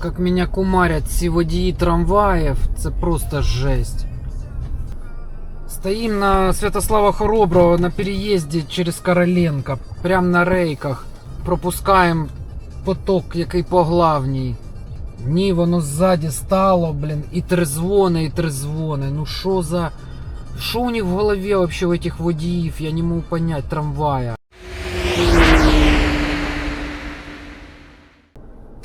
Как меня кумарят ці водії трамваїв, це просто жесть. Стоим на Святослава Хороброго на переїзді через Короленко, прямо на рейках. Пропускаємо поток, який по главній. Ні, воно ззаді стало, блін, і трезвони, і трезвони. Ну що за. Що у них в голові вообще у этих водіїв? Я не можу понять трамвая.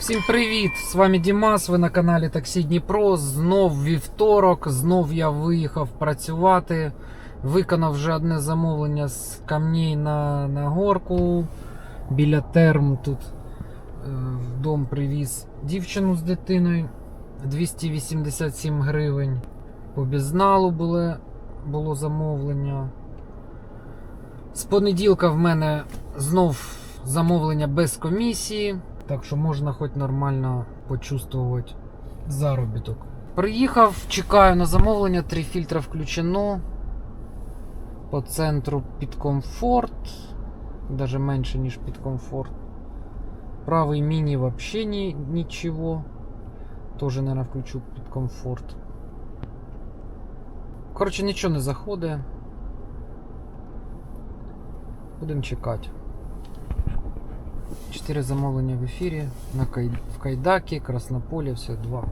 Всім привіт! З вами Дімас. Ви на каналі Таксі Дніпро. Знов вівторок, знов я виїхав працювати. Виконав вже одне замовлення з камней на, на горку біля терм. Тут е, в дом привіз дівчину з дитиною 287 гривень. По безналу було, було замовлення. З понеділка в мене знов замовлення без комісії. Так що можна хоч нормально почувствувати заробіток. Приїхав, чекаю на замовлення, три фільтра включено. По центру під комфорт. Даже менше, ніж під комфорт. Правий міні вообще ні, нічого. Тоже, наверное, включу під комфорт. Коротше, нічого не заходить. Будемо чекати. Чотири замовлення в ефірі. На Кай... В Кайдакі, Краснополі, все два.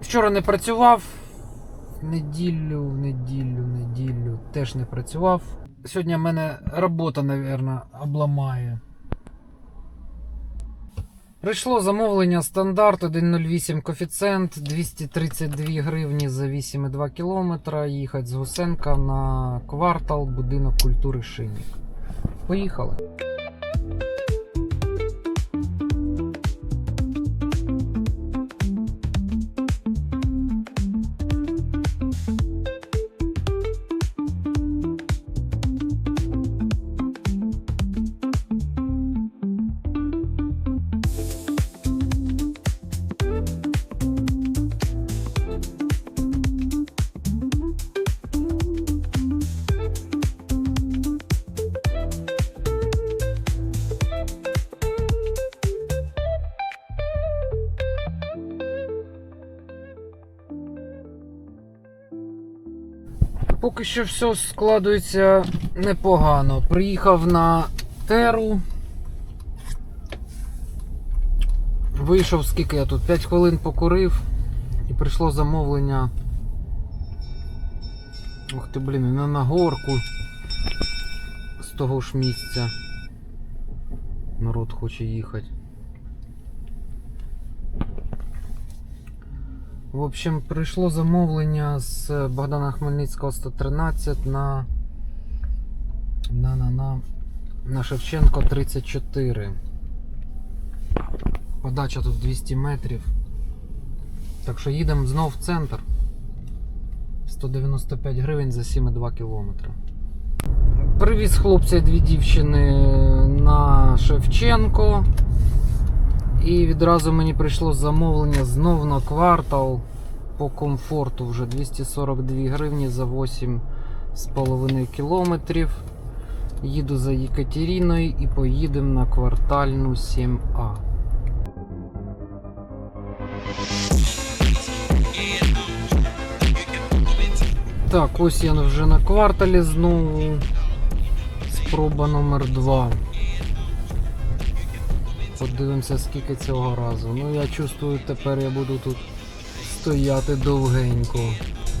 Вчора не працював. Неділю, неділю, неділю теж не працював. Сьогодні в мене робота, мабуть, обламає. Прийшло замовлення стандарт 1.08 коефіцієнт 232 гривні за 8,2 км. Їхати з Гусенка на квартал будинок культури Шинник. Поїхали. Поки що все складується непогано. Приїхав на теру. Вийшов скільки я тут? 5 хвилин покурив і прийшло замовлення. Ух ти, блін, на нагорку з того ж місця. Народ хоче їхати. В общем, прийшло замовлення з Богдана Хмельницького 113 на на, на, на, на Шевченко 34. Подача тут 200 метрів. Так що їдемо знов в центр. 195 гривень за 7,2 кілометри. Привіз хлопця і дві дівчини на Шевченко. І відразу мені прийшло замовлення знов на квартал по комфорту вже 242 гривні за 8,5 кілометрів. Їду за Єкатеріною і поїдемо на квартальну 7А. Так, ось я вже на кварталі знову. Спроба номер 2. Подивимося, скільки цього разу. Ну я чувствую, тепер я буду тут стояти довгенько.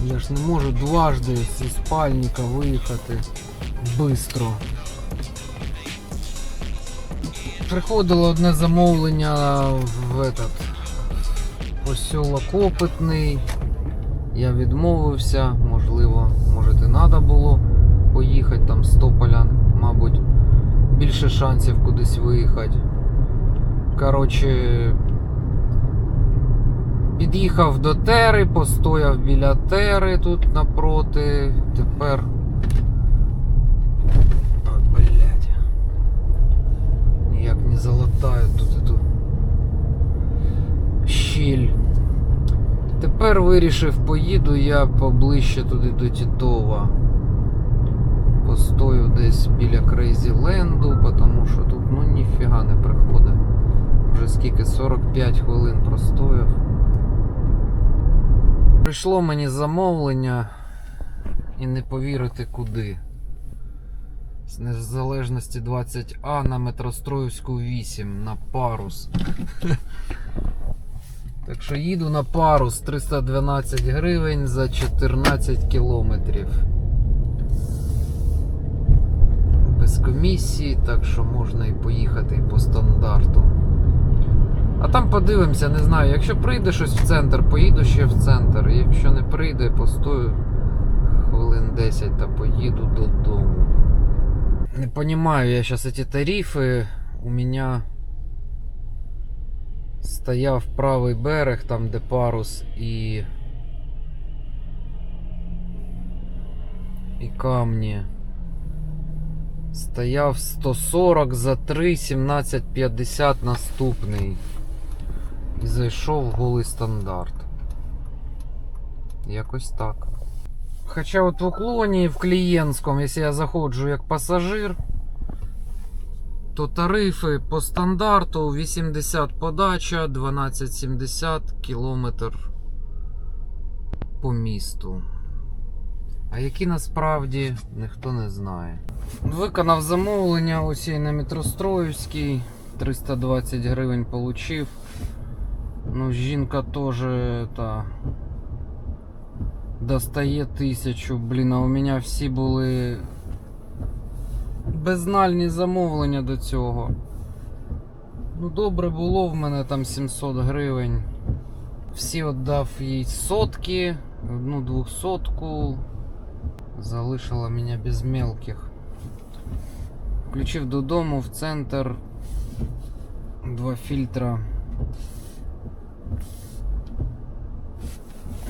Я ж не можу дважди зі спальника виїхати бистро. Приходило одне замовлення в этот посілок Опитний. Я відмовився, можливо, може і треба було поїхати там з Тополя, мабуть, більше шансів кудись виїхати. Коротше, під'їхав до Тери, постояв біля Тери тут напроти. Тепер. Ой, блядь. Ніяк не залатаю тут эту щіль. Тепер вирішив, поїду я поближче туди до Тітова. Постою десь біля Крейзі Ленду, тому що тут ну ніфіга не приходить. Вже скільки 45 хвилин простояв. Прийшло мені замовлення і не повірити куди. З незалежності 20А на метростроївську 8 на парус. Так що їду на парус 312 гривень за 14 кілометрів. Без комісії, так що можна і поїхати по стандарту. А там подивимося, не знаю. Якщо прийде щось в центр, поїду ще в центр. Якщо не прийде, постою хвилин 10 та поїду додому. Не понимаю я сейчас эти тарифы. У меня стояв правий берег, там де парус і. І камні. Стояв 140 за 3, 17,50 наступний. І зайшов голий стандарт. Якось так. Хоча от в уклоні в клієнтському, якщо я заходжу як пасажир, то тарифи по стандарту 80 подача, 12,70 кілометр по місту. А які насправді ніхто не знає. Виконав замовлення усій на метростроївській. 320 гривень получив. Ну, жінка теж та достає тисячу. Блін, а у мене всі були безнальні замовлення до цього. Ну, добре було в мене там 700 гривень. Всі віддав їй сотки, одну двохсотку. Залишила мене без мелких. Включив додому в центр два фільтра.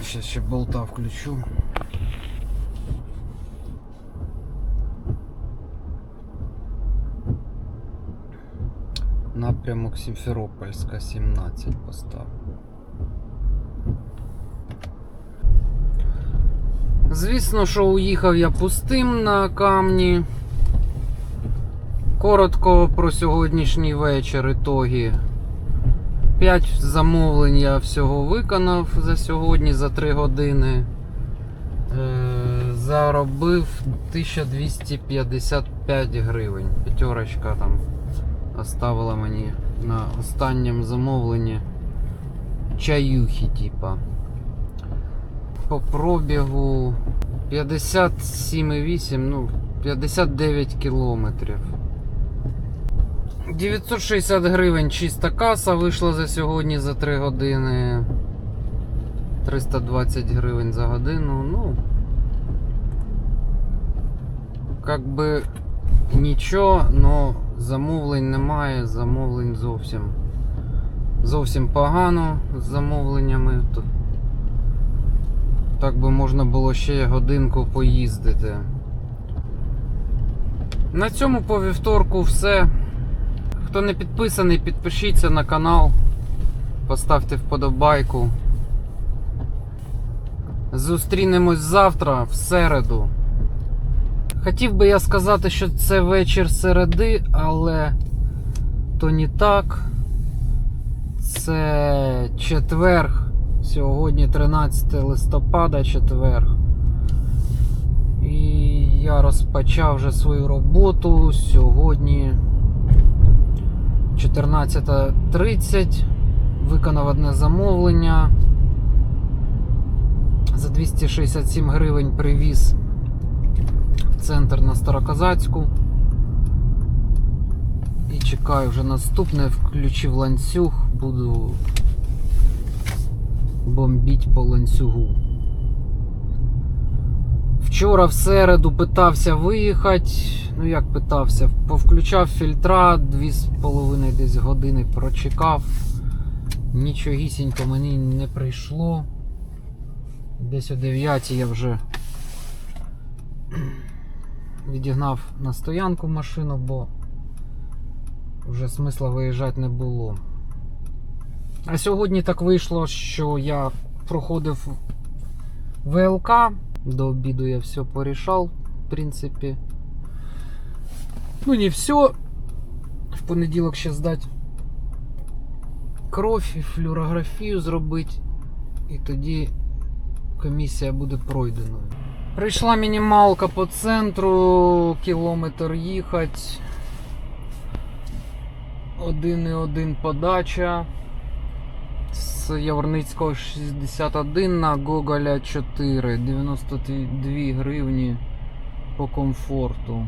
Сейчас ще болта включу. Напрямок Сімферопольська 17 поставив. Звісно, що уїхав я пустим на камні. Коротко про сьогоднішній вечір ітоги. 5 замовлень я всього виконав за сьогодні, за 3 години. Е, заробив 1255 гривень. П'ятерочка там оставила мені на останньому замовленні чаюхи, типа. По пробігу 57,8, ну, 59 кілометрів. 960 гривень чиста каса вийшла за сьогодні за 3 години. 320 гривень за годину. Ну. Как би нічого, но замовлень немає, замовлень зовсім. Зовсім погано з замовленнями. Так би можна було ще годинку поїздити. На цьому по вівторку все. Хто не підписаний, підпишіться на канал, поставте вподобайку. Зустрінемось завтра, в середу. Хотів би я сказати, що це вечір середи, але то не так. Це четверг. Сьогодні 13 листопада, четверг. І я розпочав вже свою роботу сьогодні. 14.30 виконав одне замовлення. За 267 гривень привіз в центр на Староказацьку. І чекаю вже наступне, включив ланцюг, буду бомбіть по ланцюгу. Вчора в середу питався виїхати. Ну як питався, повключав фільтра, 2,5 десь години прочекав. Нічогісінько мені не прийшло. Десь о 9 я вже відігнав на стоянку машину, бо вже смисла виїжджати не було. А сьогодні так вийшло, що я проходив ВЛК. До обіду я все порішав, в принципі. Ну, не все. В понеділок ще здати кров і флюорографію зробити. І тоді комісія буде пройденою. Прийшла мінімалка по центру, кілометр їхати. 1,1 подача. З Яворницького 61 на Гоголя 4. 92 гривні по комфорту.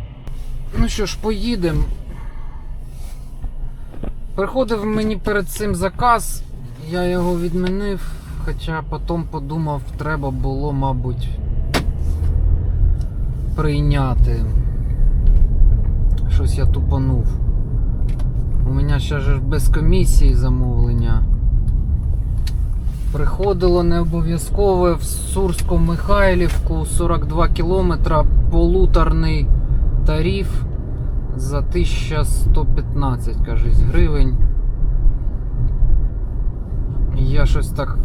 Ну що ж, поїдемо. Приходив мені перед цим заказ, я його відмінив, хоча потім подумав, треба було, мабуть, прийняти. Щось я тупанув. У мене ще ж без комісії замовлення. Приходило не обов'язкове в Сурську Михайлівку 42 кілометра полуторний тариф за 1115, кажись, гривень. Я щось так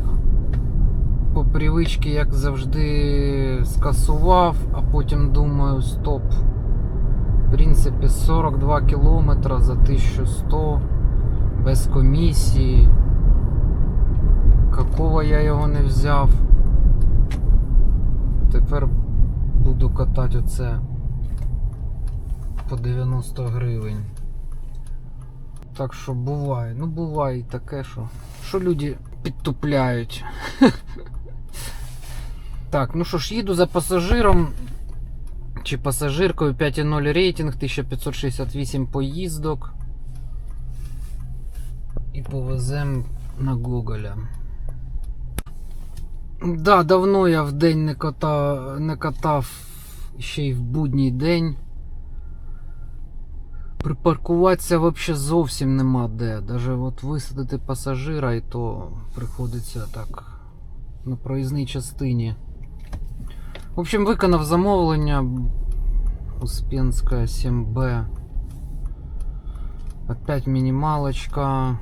по привичці, як завжди, скасував, а потім думаю, стоп. В принципі, 42 кілометра за 1100 без комісії. Какого я його не взяв. Тепер буду катати оце по 90 гривень. Так що буває. Ну буває і таке, що. Що люди підтупляють. Так, ну що ж, їду за пасажиром чи пасажиркою 5.0 рейтинг, 1568 поїздок. І повезем на Гоголя. Да, давно я в день не катав, не катав ще й в будній день. Припаркуватися взагалі зовсім нема де. Даже от висадити пасажира і то приходиться так на проїзній частині. В общем, виконав замовлення Успенська 7Б. Опять мінімалочка.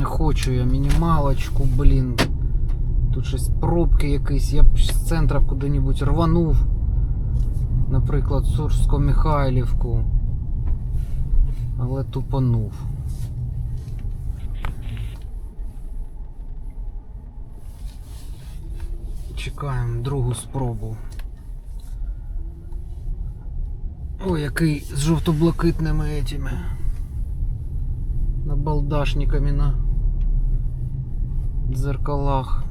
Не хочу я мінімалочку, блін. Тут щось пробки якісь, я б з центра куди-небудь рванув. Наприклад, Сурську Михайлівку. Але тупанув. Чекаємо другу спробу. Ой, який з жовто-блакитними этими набалдашниками на дзеркалах.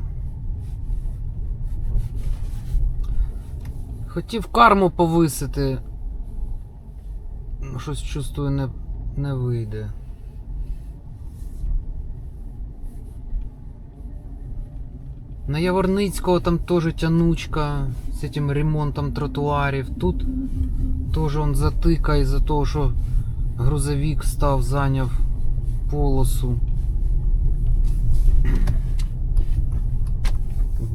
Хотів карму повисити. Ну, Щось чувствую не, не вийде. На Яворницького там теж тянучка з цим ремонтом тротуарів. Тут теж он затика із-за того, що грузовик став, зайняв полосу.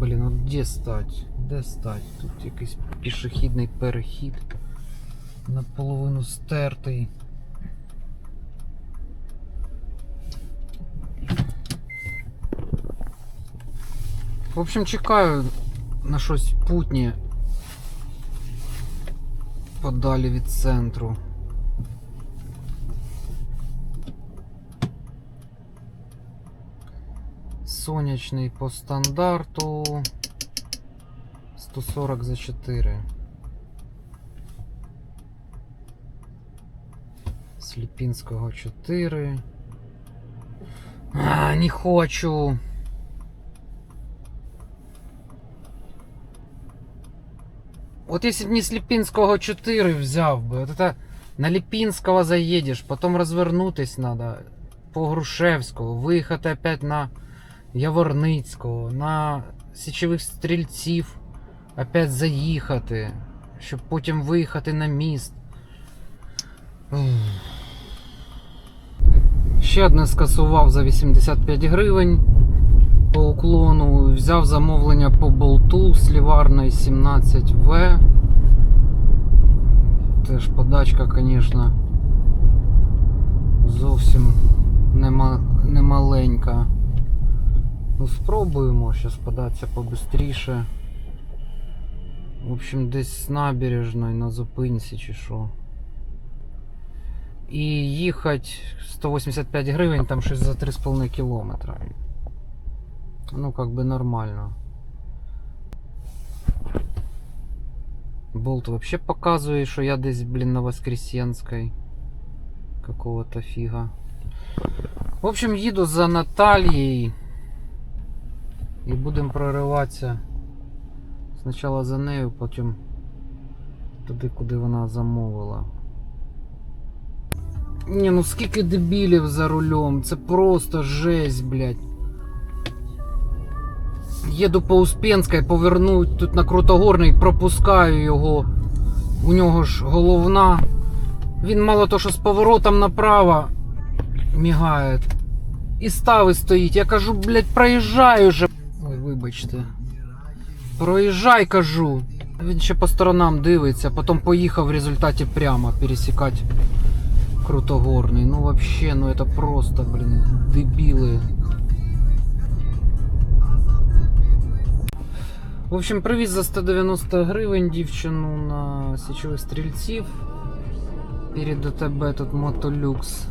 Блін, от де стать? Де стать? Тут якийсь пішохідний перехід. Наполовину стертий. В общем, чекаю на щось путнє подалі від центру. Сонячний по стандарту 140 за 4. Сліпінського 4. А, не хочу. Вот если бы не Слепинского 4 взяв бы, вот это на Липинского заедешь, потом развернутись надо по Грушевського, виїхати опять на Яворницького, на січових стрільців, опять заїхати, щоб потім виїхати на міст. Ще одне скасував за 85 гривень по уклону. Взяв замовлення по болту сліварної 17В. Теж подачка, звісно, зовсім нема, не маленька. Ну, спробуємо зараз податися побистріше. В общем, десь з набережної на зупинці чи що. І їхати 185 гривень, там щось за 3,5 кілометра. Ну, как бы нормально. Болт вообще показує, що я десь, блін, на Воскресенській. Какого-то фіга. В общем, їду за Наталією. І будемо прориватися. Спочатку за нею, потім туди, куди вона замовила. Ні, ну скільки дебілів за рулем, це просто жесть, блядь. Їду по Успенській, повернуть тут на Крутогорний, пропускаю його. У нього ж головна. Він мало то, що з поворотом направо мігає. І стави стоїть. Я кажу, блядь, проїжджай уже. Вибачте. Проїжджай, кажу. Він ще по сторонам дивиться, потім поїхав в результаті прямо пересікати Крутогорний. Ну вообще, ну это просто, блин, дебіли. В общем, привіз за 190 гривень дівчину на січових стрільців. Перед АТБ тут мотолюкс.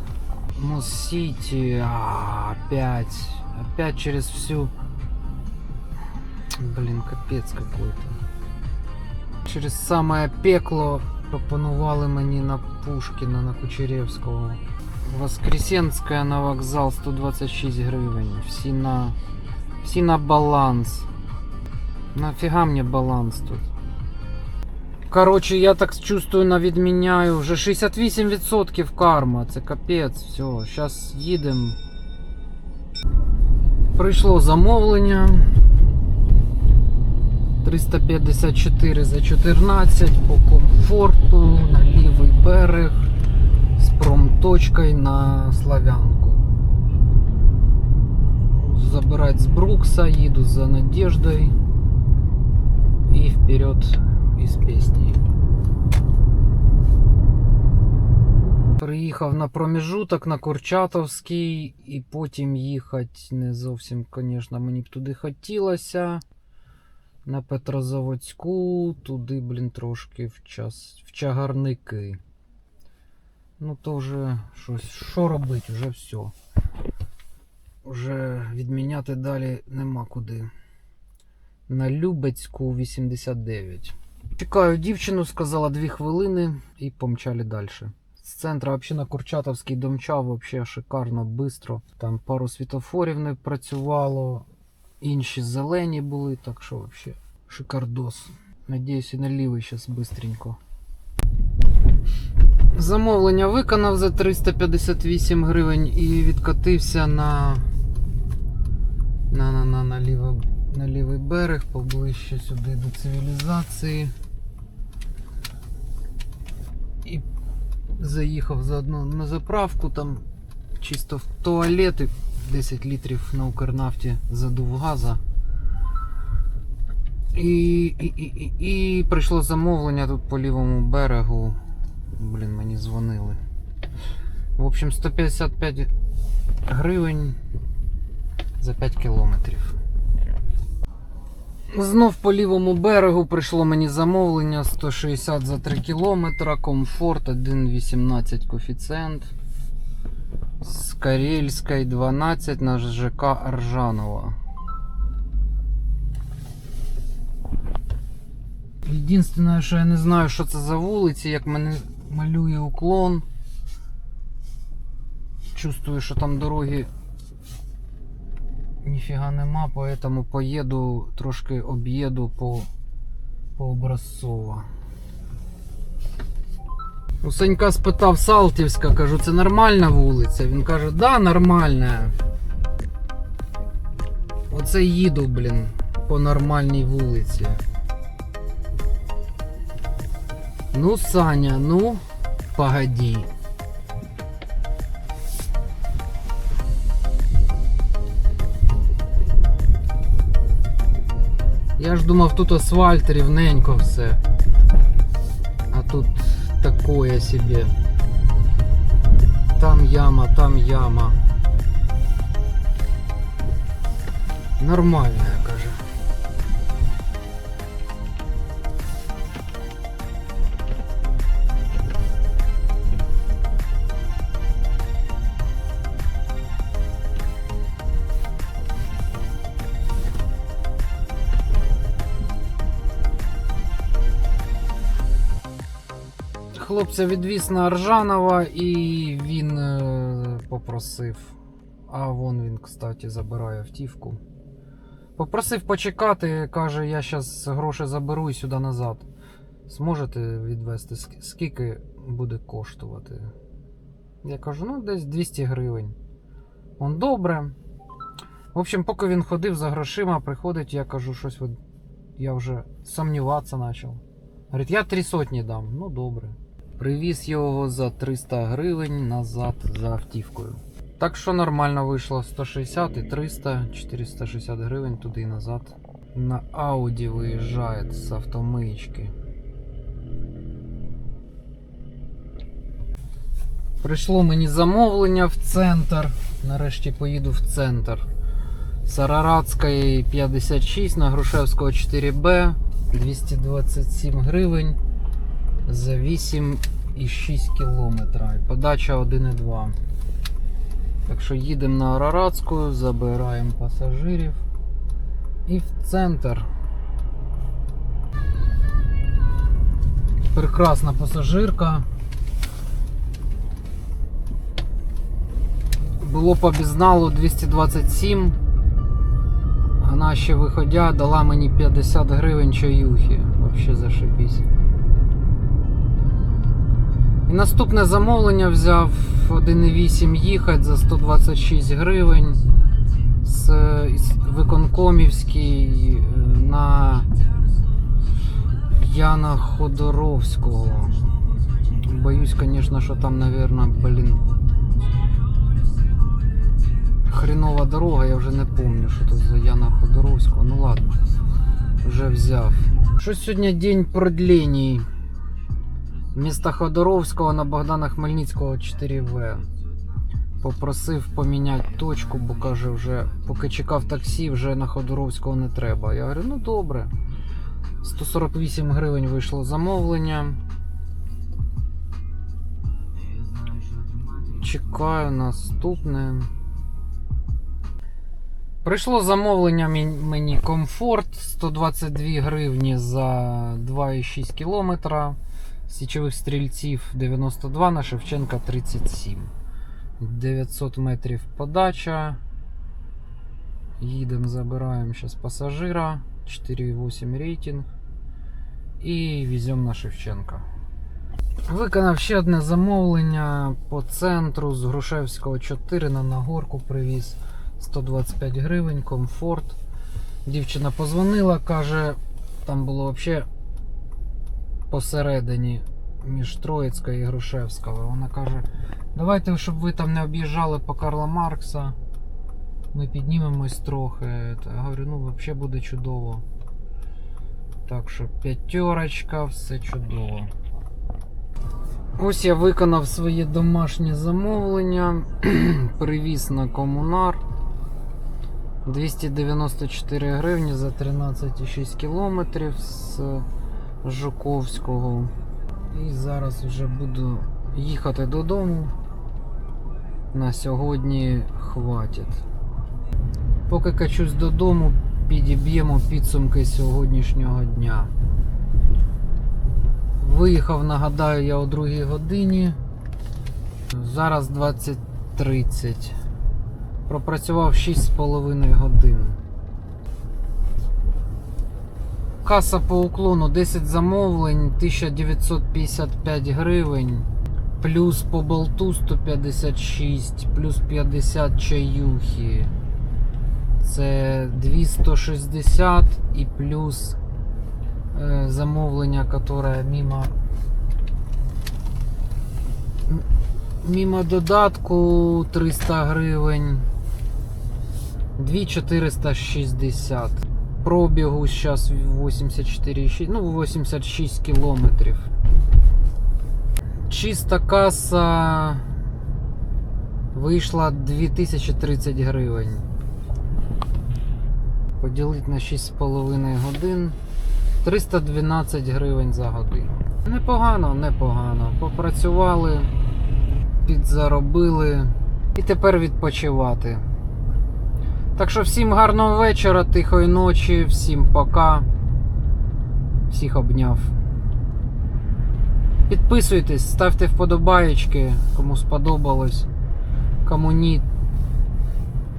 Мосіті. А, опять. Опять через всю. Блин, капець какой-то. Через самое пекло пропонували мені на Пушкіна, на Кучеревського. Воскресенська на вокзал 126 гривень. Всі на. Всі на баланс. Нафіга мені баланс тут? Короче, я так чувствую, навідміняю. Вже 68% карма. Це капець. Все, зараз їдемо. Прийшло замовлення. 354 за 14 по комфорту на лівий берег з промточкою на Славянку. Забирать з Брукса, їду за Надеждой і вперед із піснею. Приїхав на проміжуток на Курчатовський і потім їхати не зовсім, звісно, мені б туди хотілося. На Петрозаводську, туди, блін, трошки в час в чагарники. Ну то вже щось. Що робити, вже все. Вже відміняти далі нема куди. На Любецьку 89. Чекаю дівчину, сказала 2 хвилини і помчали далі. З центра взагалі на Курчатовський домчав, взагалі шикарно, швидко. Там пару світофорів не працювало, інші зелені були, так що взагалі шикардос. Надіюсь, і на лівий зараз швидко. Замовлення виконав за 358 гривень і відкотився на, на, на, на, на, лівий, на лівий берег, поближче сюди до цивілізації. І заїхав заодно на заправку, там чисто в туалет і 10 літрів на Укрнафті задув газа. І, і, і, і, прийшло замовлення тут по лівому берегу. Блін, мені дзвонили. В общем, 155 гривень за 5 кілометрів. Знов по лівому берегу прийшло мені замовлення 160 за 3 кілометра, комфорт 1,18 коефіцієнт. З Карельської 12 на ЖК Аржанова. Єдине, що я не знаю, що це за вулиці, як мене малює уклон. Чувствую, що там дороги ніфіга нема, поэтому поїду, трошки об'їду по, по образцово. У Санька спитав Салтівська, кажу, це нормальна вулиця? Він каже, да, нормальна. Оце їду, блін, по нормальній вулиці. Ну, Саня, ну, погоди. Я ж думав, тут асфальт рівненько все. А тут такое себе. Там яма, там яма. Нормальная, Хлопця відвіз на Аржанова і він е, попросив. А вон він, кстати, забирає автівку. Попросив почекати, каже, я зараз гроші заберу і сюди назад. Зможете відвести? Скільки буде коштувати? Я кажу, ну десь 200 гривень. Он добре. В общем, поки він ходив за грошима, приходить, я кажу, щось я вже сумніватися почав. Говорить, я три сотні дам. Ну добре. Привіз його за 300 гривень назад за автівкою. Так що нормально вийшло 160 і 300, 460 гривень туди і назад. На Ауді виїжджає з автомиєчки. Прийшло мені замовлення в центр. Нарешті поїду в центр. З 56 на Грушевського 4Б 227 гривень за 8,6 кілометра. І подача 1,2. Так що їдемо на Араратську, забираємо пасажирів і в центр. Прекрасна пасажирка. Було по безналу 227. Вона ще виходя дала мені 50 гривень чаюхи. Вообще зашибісь. Наступне замовлення взяв 1,8 їхати за 126 гривень з, Виконкомівський е, на Яна Ходоровського. Боюсь, конечно, що там, наверное, блін. Хренова дорога, я вже не помню, що тут за Яна Ходоровського. Ну ладно, вже взяв. Що сьогодні день продлений. Міста Ходоровського на Богдана Хмельницького 4В. Попросив поміняти точку, бо каже, вже поки чекав таксі, вже на Ходоровського не треба. Я говорю, ну добре. 148 гривень вийшло замовлення. Чекаю наступне. Прийшло замовлення мені- комфорт 122 гривні за 2,6 кілометра. Січових стрільців 92 на Шевченка 37. 900 метрів подача. Їдемо, забираємо зараз пасажира. 4,8 рейтинг. І веземо на Шевченка. Виконав ще одне замовлення по центру з Грушевського 4 на Нагорку привіз 125 гривень, комфорт. Дівчина позвонила, каже, там було взагалі посередині між Троїцькою і Грушевською. Вона каже, давайте, щоб ви там не об'їжджали по Карла Маркса. Ми піднімемось трохи. Я говорю, ну взагалі буде чудово. Так що п'ятерочка, все чудово. Ось я виконав своє домашнє замовлення. Привіз на комунар. 294 гривні за 13,6 кілометрів Жуковського. І зараз вже буду їхати додому. На сьогодні хватить. Поки качусь додому, підіб'ємо підсумки сьогоднішнього дня. Виїхав, нагадаю, я о 2 годині. Зараз 20.30. Пропрацював 6,5 годин. Каса по уклону 10 замовлень, 1955 гривень. Плюс по болту 156, плюс 50 чаюхи. Це 260 і плюс е, замовлення, которое мимо мимо додатку 300 гривень. 2460. Пробігу зараз 84,6, ну 86 кілометрів. Чиста каса вийшла 2030 гривень. Поділити на 6,5 годин. 312 гривень за годину. Непогано, непогано. Попрацювали, підзаробили і тепер відпочивати. Так що всім гарного вечора, тихої ночі, всім пока. Всіх обняв. Підписуйтесь, ставте вподобаєчки, кому сподобалось, кому ні,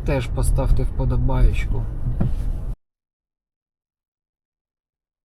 теж поставте вподобаєчку.